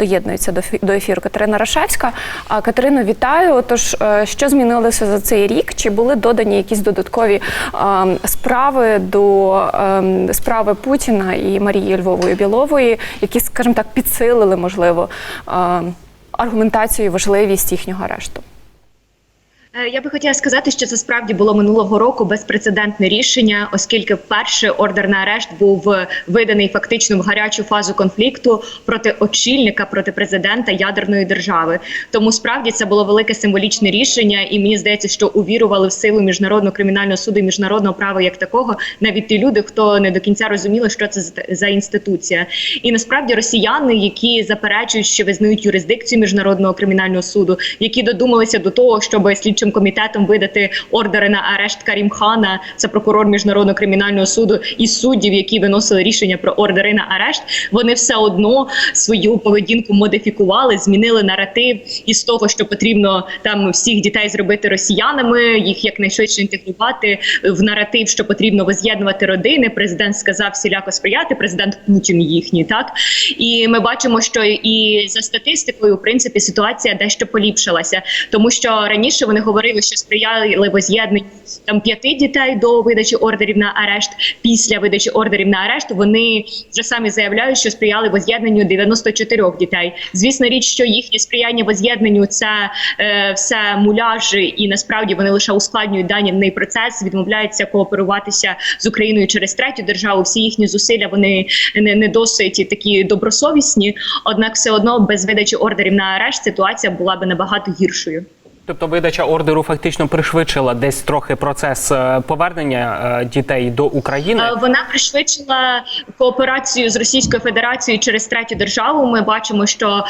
Доєднується до ефіру Катерина Рашевська. А Катерину, вітаю. Отож, е, що змінилося за цей рік? Чи були додані якісь додаткові справи до ем, справи Путіна і Марії Львової Білової, які, скажімо так, підсилили можливо ем, аргументацію і важливість їхнього арешту? Е, Я би хотіла сказати, що це справді було минулого року безпрецедентне рішення, оскільки вперше ордер на арешт був е, виданий фактично в гарячу фазу конфлікту проти очільника, проти президента ядерної держави. Тому справді це було велике символічне рішення, і мені здається, що увірували в силу міжнародного кримінального суду і міжнародного права як такого, навіть ті люди, хто не до кінця розуміли, що це за- інституція. І насправді росіяни, які заперечують, що визнають юрисдикцію міжнародного кримінального суду, які додумалися до того, щоб слідчим комітетом видати ордери на арешт Карімхана, це прокурор міжнародного кримінального суду, і суддів, які виносили рішення про ордери на арешт, вони все одно свою поведінку модифікували, змінили наратив із того, що потрібно там всіх дітей зробити росіянами, їх якнайшвидше інтегрувати в наратив, що потрібно воз'єднувати родини. Президент сказав всіляко сприяти. Президент Путін їхній, так і ми бачимо, що і за статистикою, в принципі, ситуація дещо поліпшилася, тому що раніше вони говорили, що сприяли воз'єднанню там п'яти дітей до видачі ордерів на арешт. Після видачі ордерів на арешт вони вже самі заявляють, що сприяли воз'єднанню 94 дітей. Звісно, річ, що їхнє сприяння воз'єднанню це е, все муляжі, і насправді вони лише ускладнюють даний процес, відмовляються кооперуватися з Україною через третю державу. Всі їхні зусилля вони не, не досить такі добросовісні. Однак, все одно без видачі ордерів на арешт ситуація була би набагато гіршою. Тобто видача ордеру фактично пришвидшила десь трохи процес е, повернення е, дітей до України. Е, Вона пришвидшила кооперацію з Російською Федерацією через третю державу. Ми бачимо, що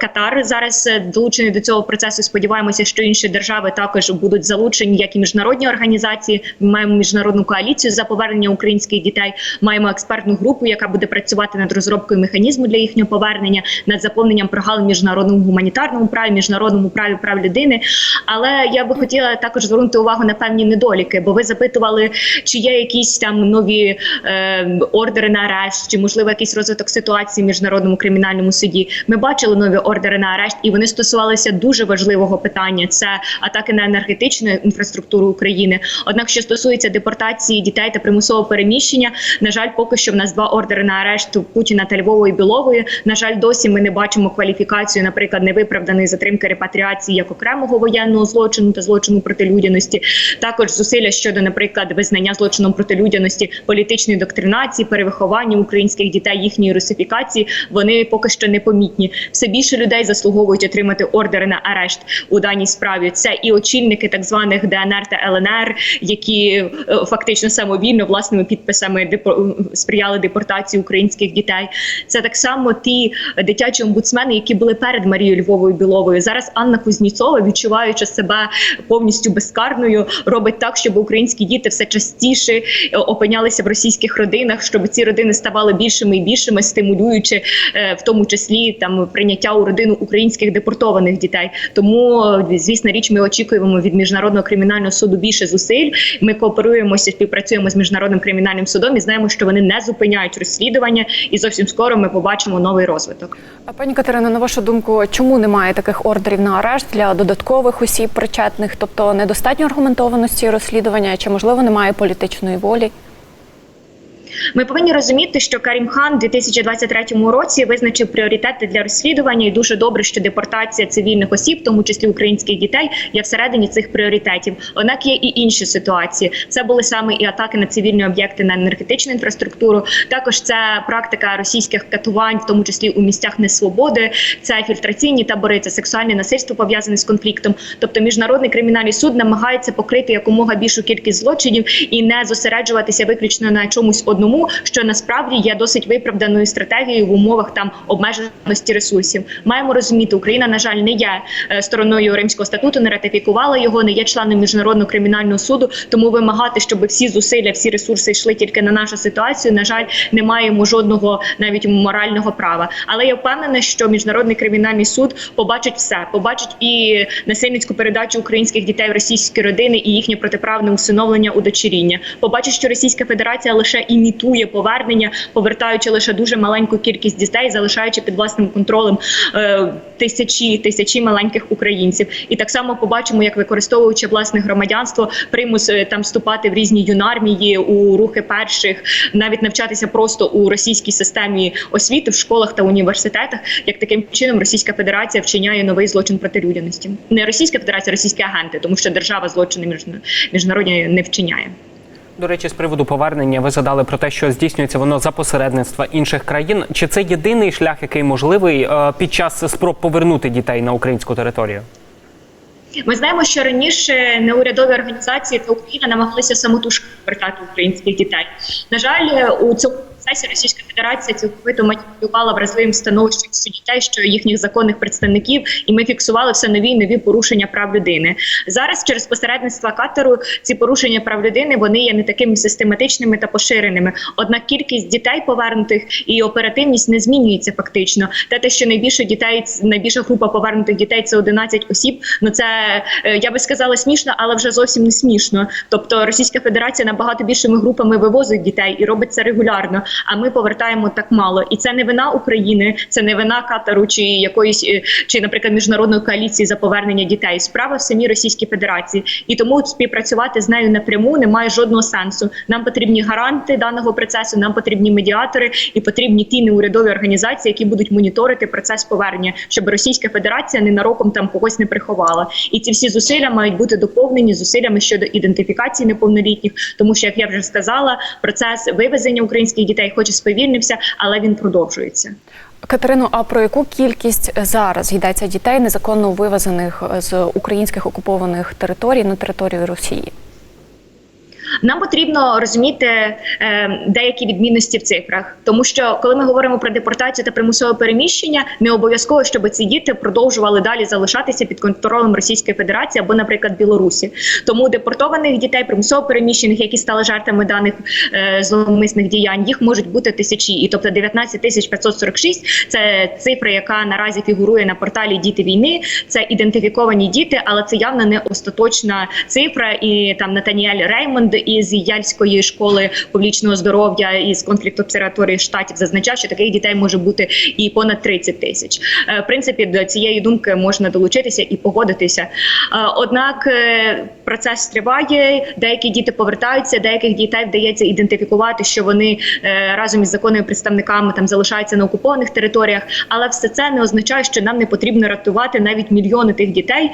Катар зараз долучений до цього процесу. Сподіваємося, що інші держави також будуть залучені, як і міжнародні організації. Ми маємо міжнародну коаліцію за повернення українських дітей. Маємо експертну групу, яка буде працювати над розробкою механізму для їхнього повернення, над заповненням прогалин міжнародному гуманітарному праві, міжнародному праві прав людини. Але я би хотіла також звернути увагу на певні недоліки, бо ви запитували, чи є якісь там нові е, ордери на арешт, чи можливо якийсь розвиток ситуації в міжнародному кримінальному суді. Ми бачили нові ордери на арешт, і вони стосувалися дуже важливого питання: це атаки на енергетичну інфраструктуру України. Однак, що стосується депортації дітей та примусового переміщення, на жаль, поки що в нас два ордери на арешт Путіна та Львової Білової. На жаль, досі ми не бачимо кваліфікацію, наприклад, невиправданої затримки репатріації як окремого воєнного злочину та злочину проти людяності. Також зусилля щодо, наприклад, визнання злочином проти людяності, політичної доктринації, перевиховання українських дітей, їхньої русифікації. Вони поки що непомітні. Все більше людей заслуговують отримати ордери на арешт у даній справі. Це і очільники так званих ДНР та ЛНР, які е, фактично самовільно власними підписами сприяли депортації українських дітей. Це так само ті дитячі омбудсмени, які були перед Марією Львовою Біловою. Зараз Анна Кузніцова, відчуваючи себе повністю безкарною, робить так, щоб українські діти все частіше е, опинялися в російських родинах, щоб ці родини ставали більшими і більшими, стимулюючи е, в тому числі там прийняття у родину українських депортованих дітей. Тому е, звісно, річ ми очікуємо від міжнародного кримінального суду більше зусиль. Ми кооперуємося, співпрацюємо з міжнародним кримінальним судом і знаємо, що вони не зупиняють розслідування, і зовсім скоро ми побачимо новий розвиток. А пані Катерино, на вашу думку, чому немає таких ордерів на арешт для додаткових осіб причетних? Тобто недостатньо аргументованості розслідування, чи можливо немає політичної волі? Ми повинні розуміти, що Карім Хан у 2023 році визначив пріоритети для розслідування, і дуже добре, що депортація цивільних осіб, в тому числі українських дітей, є всередині цих пріоритетів. Однак є і інші ситуації. Це були саме і атаки на цивільні об'єкти на енергетичну інфраструктуру. Також це практика російських катувань, в тому числі у місцях несвободи, це фільтраційні табори, це сексуальне насильство пов'язане з конфліктом. Тобто, міжнародний кримінальний суд намагається покрити якомога більшу кількість злочинів і не зосереджуватися виключно на чомусь одному, що насправді є досить виправданою стратегією в умовах там обмеженості ресурсів. Маємо розуміти, Україна на жаль не є е, стороною Римського статуту, не ратифікувала його, не є членом міжнародного кримінального суду. Тому вимагати, щоб всі зусилля, всі ресурси йшли тільки на нашу ситуацію. На жаль, не маємо жодного навіть морального права. Але я впевнена, що міжнародний кримінальний суд побачить все, побачить і насильницьку передачу українських дітей в російські родини і їхнє протиправне усиновлення удочеріння. Побачить, що Російська Федерація лише імітує імітує повернення, повертаючи лише дуже маленьку кількість дітей, залишаючи під власним контролем е, тисячі тисячі маленьких українців. І так само побачимо, як використовуючи власне громадянство, примус е, там вступати в різні юнармії у рухи перших, навіть навчатися просто у російській системі освіти в школах та університетах. Як таким чином Російська Федерація вчиняє новий злочин проти людяності. Не Російська Федерація, а російські агенти, тому що держава злочини міжна- міжнародні не вчиняє. До речі, з приводу повернення ви задали про те, що здійснюється воно за посередництва інших країн. Чи це єдиний шлях, який можливий е, під час спроб повернути дітей на українську територію? Ми знаємо, що раніше неурядові організації та Україна намагалися самотужки повертати українських дітей. На жаль, у цьому процесі Російська Федерація цілковито маніпулювала вразливим становищем дітей, що їхніх законних представників, і ми фіксували все нові і нові порушення прав людини. Зараз через посередництва катеру ці порушення прав людини вони є не такими систематичними та поширеними. Однак кількість дітей повернутих і оперативність не змінюється фактично. Те, те, що найбільше дітей, найбільша група повернутих дітей це 11 осіб. Ну це е, я би сказала смішно, але вже зовсім не смішно. Тобто Російська Федерація набагато більшими групами вивозить дітей і робить це регулярно. А ми повертаємо так мало. І це не вина України, це не вина Катару чи якоїсь е, чи, наприклад, міжнародної коаліції за повернення дітей. Справа в самій Російській Федерації, і тому співпрацювати з нею напряму немає жодного сенсу. Нам потрібні гаранти даного процесу, нам потрібні медіатори і потрібні ті неурядові організації, які будуть моніторити процес повернення, щоб Російська Федерація ненароком там когось не приховала. І ці всі зусилля мають бути доповнені зусиллями щодо ідентифікації неповнолітніх, тому що, як я вже сказала, процес вивезення українських дітей, хоч і сповільнився, але він продовжується. Катерину, а про яку кількість зараз йдеться дітей незаконно вивезених з українських окупованих територій на територію Росії? Нам потрібно розуміти е, деякі відмінності в цифрах, тому що коли ми говоримо про депортацію та примусове переміщення, не обов'язково, щоб ці діти продовжували далі залишатися під контролем Російської Федерації або, наприклад, Білорусі. Тому депортованих дітей, примусово переміщених, які стали жертвами даних е, зловмисних діянь, їх можуть бути тисячі, і тобто 19 тисяч 546 – це цифра, яка наразі фігурує на порталі Діти війни. Це ідентифіковані діти, але це явно не остаточна цифра. І там Натаніель Реймонд із Яльської школи публічного здоров'я із конфлікту обсерваторії штатів зазначав, що таких дітей може бути і понад 30 тисяч. Е, В принципі, до цієї думки можна долучитися і погодитися. Е, Однак е, процес триває, деякі діти повертаються, деяких дітей вдається ідентифікувати, що вони разом із законними представниками там залишаються на окупованих територіях. Але все це не означає, що нам не потрібно рятувати навіть мільйони тих дітей,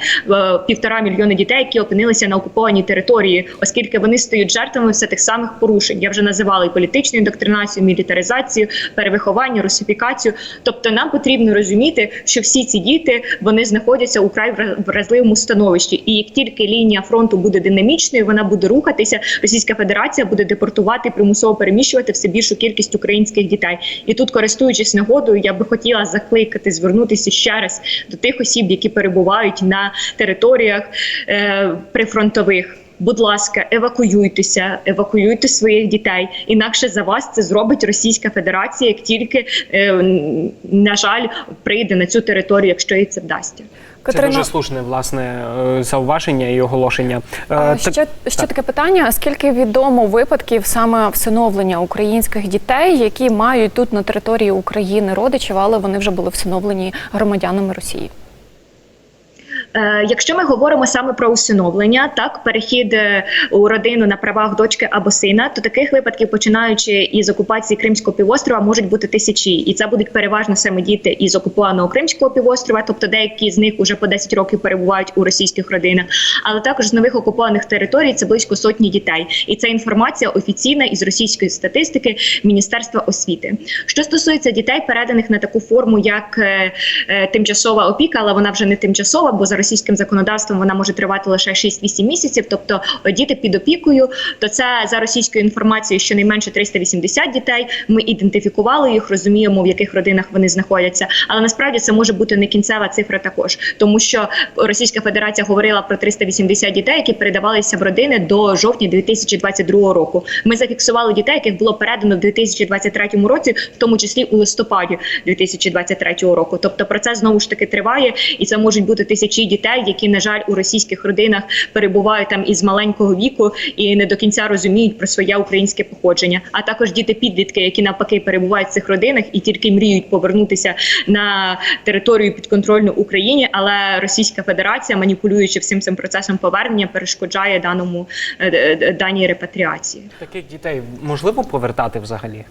півтора мільйони дітей, які опинилися на окупованій території, оскільки вони стають жертвами все тих самих порушень. Я вже називала і політичну індоктринацію, мілітаризацію, перевиховання, русифікацію. Тобто, нам потрібно розуміти, що всі ці діти вони знаходяться у край вразливому становищі, і як тільки лінія фронту буде динамічною, вона буде рухатися. Російська Федерація буде депортувати примусово переміщувати все більшу кількість українських дітей. І тут, користуючись нагодою, я би хотіла закликати звернутися ще раз до тих осіб, які перебувають на територіях е, прифронтових. Будь ласка, евакуюйтеся, евакуюйте своїх дітей. Інакше за вас це зробить Російська Федерація, як тільки е, на жаль прийде на цю територію, якщо їй це вдасться. Це дуже слушне власне е, зауваження і оголошення. Е, а так- ще, ще таке питання: скільки відомо випадків саме всиновлення українських дітей, які мають тут на території України родичів, але вони вже були всиновлені громадянами Росії? Е, Якщо ми говоримо саме про усиновлення, так перехід е, у родину на правах дочки або сина, то таких випадків, починаючи із окупації Кримського півострова, можуть бути тисячі, і це будуть переважно саме діти із окупованого Кримського півострова, тобто деякі з них уже по 10 років перебувають у російських родинах, але також з нових окупованих територій це близько сотні дітей, і це інформація офіційна із російської статистики Міністерства освіти. Що стосується дітей, переданих на таку форму, як е, тимчасова опіка, але вона вже не тимчасова, бо за російським законодавством вона може тривати лише 6-8 місяців. Тобто е, діти під опікою, то це за російською інформацією щонайменше 380 дітей. Ми ідентифікували їх, розуміємо, в яких родинах вони знаходяться. Але насправді це може бути не кінцева цифра також, тому що Російська Федерація говорила про 380 дітей, які передавалися в родини до жовтня 2022 року. Ми зафіксували дітей, яких було передано в 2023 році, в тому числі у листопаді 2023 року. Тобто процес знову ж таки триває, і це можуть бути тисячі дітей. Дітей, які на жаль у російських родинах перебувають там із маленького віку і не до кінця розуміють про своє українське походження. А також діти-підлітки, які навпаки перебувають в цих родинах і тільки мріють повернутися на територію підконтрольну Україні, але Російська Федерація, маніпулюючи всім цим процесом повернення, перешкоджає даному е, е, даній репатріації. Таких дітей можливо повертати взагалі?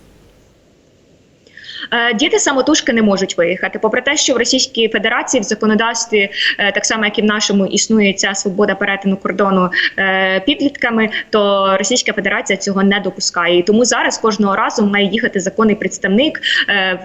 Е, Діти самотужки не можуть виїхати. Попри те, що в Російській Федерації в законодавстві, е, так само як і в нашому, існує ця свобода перетину кордону е, підлітками, то Російська Федерація цього не допускає. І тому зараз кожного разу має їхати законний представник.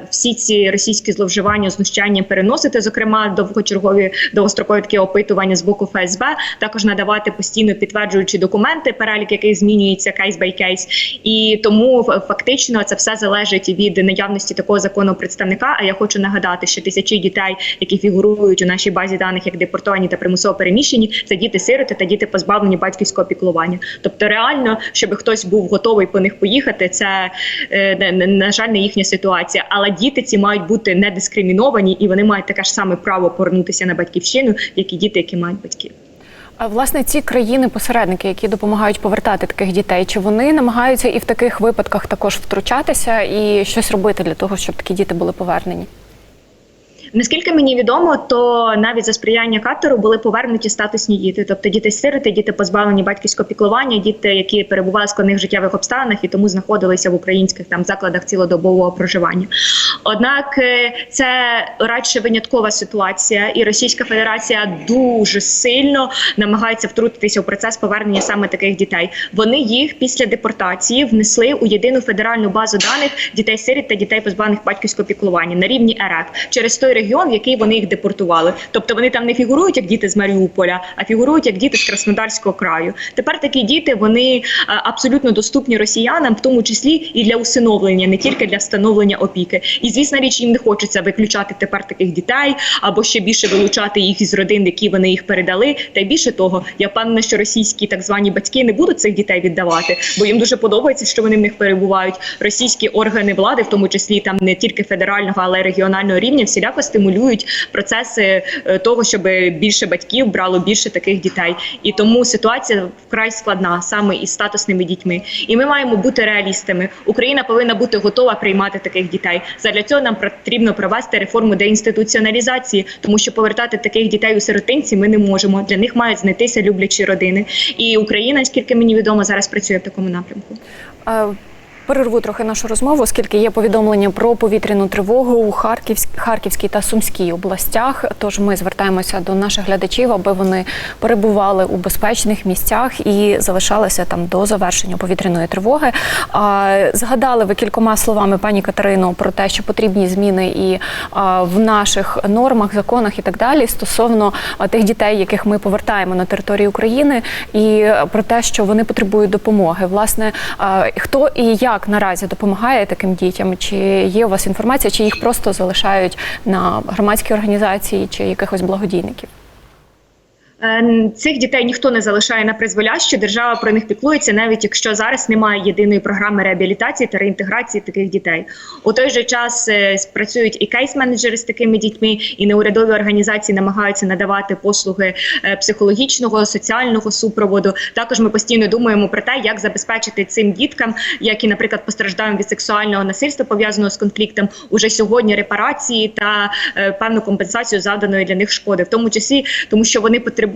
Всі ці російські зловживання, знущання переносити, зокрема довгочергові довгострокові такі опитування з боку ФСБ, також надавати постійно підтверджуючі документи, перелік яких змінюється кейс бай кейс. І тому фактично це все залежить від наявності такого законного представника. А я хочу нагадати, що тисячі дітей, які фігурують у нашій базі даних як депортовані та примусово переміщені, це діти-сироти та діти позбавлені батьківського піклування. Тобто, реально, щоб хтось був готовий по них поїхати, це е, на жаль не їхня ситуація. Але діти ці мають бути не дискриміновані, і вони мають таке ж саме право повернутися на батьківщину, як і діти, які мають батьків. А власне ці країни-посередники, які допомагають повертати таких дітей, чи вони намагаються і в таких випадках також втручатися і щось робити для того, щоб такі діти були повернені? Наскільки мені відомо, то навіть за сприяння катеру були повернуті статусні діти, тобто діти-сироти, діти позбавлені батьківського піклування, діти, які перебували в складних життєвих обставинах і тому знаходилися в українських там закладах цілодобового проживання. Однак е, це радше виняткова ситуація, і Російська Федерація дуже сильно намагається втрутитися у процес повернення саме таких дітей. Вони їх після депортації внесли у єдину федеральну базу даних дітей сиріт та дітей позбавлених батьківського піклування на рівні РФ через той регіон, в який вони їх депортували. Тобто вони там не фігурують як діти з Маріуполя, а фігурують як діти з Краснодарського краю. Тепер такі діти вони е, абсолютно доступні росіянам, в тому числі і для усиновлення, не тільки для встановлення опіки. І звісно, річ їм не хочеться виключати тепер таких дітей або ще більше вилучати їх із родин, які вони їх передали. Та й більше того, я впевнена, що російські так звані батьки не будуть цих дітей віддавати, бо їм дуже подобається, що вони в них перебувають. Російські органи влади, в тому числі там не тільки федерального, але й регіонального рівня, всіляко стимулюють процеси е, того, щоб більше батьків брало більше таких дітей. І тому ситуація вкрай складна саме із статусними дітьми. І ми маємо бути реалістами. Україна повинна бути готова приймати таких дітей. Задля цього нам потрібно провести реформу деінституціоналізації, тому що повертати таких дітей у сиротинці ми не можемо. Для них мають знайтися люблячі родини. І Україна, скільки мені відомо, зараз працює в такому напрямку. Перерву трохи нашу розмову, оскільки є повідомлення про повітряну тривогу у Харківськ- Харківській та Сумській областях. Тож ми звертаємося до наших глядачів, аби вони перебували у безпечних місцях і залишалися там до завершення повітряної тривоги. А, Згадали ви кількома словами, пані Катерино, про те, що потрібні зміни і а, в наших нормах, законах і так далі стосовно а, тих дітей, яких ми повертаємо на територію України, і про те, що вони потребують допомоги. Власне, а, хто і як наразі допомагає таким дітям? Чи є у вас інформація, чи їх просто залишають на громадські організації чи якихось благодійників? Е, Цих дітей ніхто не залишає на призволяще. Держава про них піклується, навіть якщо зараз немає єдиної програми реабілітації та реінтеграції таких дітей. У той же час е, працюють і кейс-менеджери з такими дітьми, і неурядові організації намагаються надавати послуги е, психологічного, соціального супроводу. Також ми постійно думаємо про те, як забезпечити цим діткам, які, наприклад, постраждають від сексуального насильства пов'язаного з конфліктом, уже сьогодні репарації та певну компенсацію завданої для них шкоди, в тому числі тому, що вони потребують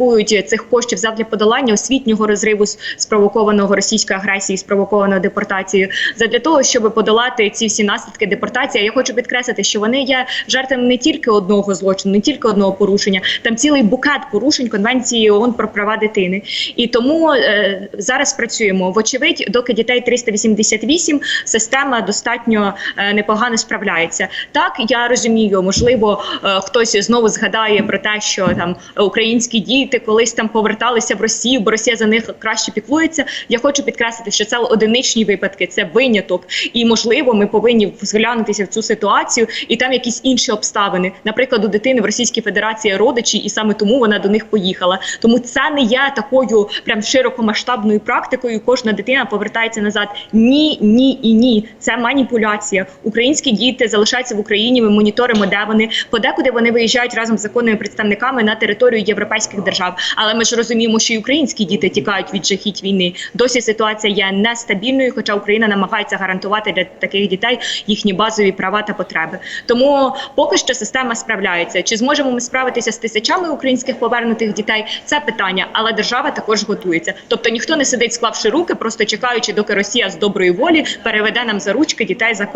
цих коштів задля подолання освітнього розриву спровокованого російської агресії, спровокованого депортацією, задля того, щоб подолати ці всі наслідки депортації. Я хочу підкреслити, що вони є жертвами не тільки одного злочину, не тільки одного порушення. Там цілий букет порушень конвенції ООН про права дитини. І тому е, зараз працюємо. Вочевидь, доки дітей 388, система достатньо е, непогано справляється. Так я розумію, можливо, е, хтось знову згадає про те, що там українські діти діти колись там поверталися в Росію, бо Росія за них краще піклується. Я хочу підкреслити, що це одиничні випадки, це виняток, і можливо, ми повинні зглянутися в цю ситуацію, і там якісь інші обставини. Наприклад, у дитини в Російській Федерації родичі, і саме тому вона до них поїхала. Тому це не є такою прям широкомасштабною практикою. Кожна дитина повертається назад. Ні, ні і ні. Це маніпуляція. Українські діти залишаються в Україні. Ми моніторимо, де вони подекуди вони виїжджають разом з законними представниками на територію європейських держав. Але ми ж розуміємо, що і українські діти тікають від жахіть війни. Досі ситуація є нестабільною, хоча Україна намагається гарантувати для таких дітей їхні базові права та потреби. Тому поки що система справляється. Чи зможемо ми справитися з тисячами українських повернутих дітей? Це питання, але держава також готується. Тобто ніхто не сидить, склавши руки, просто чекаючи, доки Росія з доброї волі переведе нам за ручки дітей за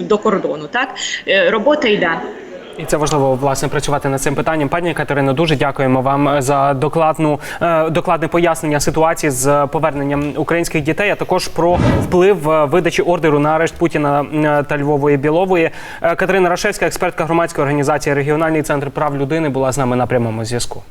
до кордону. Так Е, робота йде. І це важливо власне працювати над цим питанням. Пані Катерино, дуже дякуємо вам за докладну е, докладне пояснення ситуації з поверненням українських дітей, а також про вплив е, видачі ордеру на арешт Путіна е, та Львової Білової. Катерина Рашевська, експертка громадської організації Регіональний центр прав людини, була з нами на прямому зв'язку.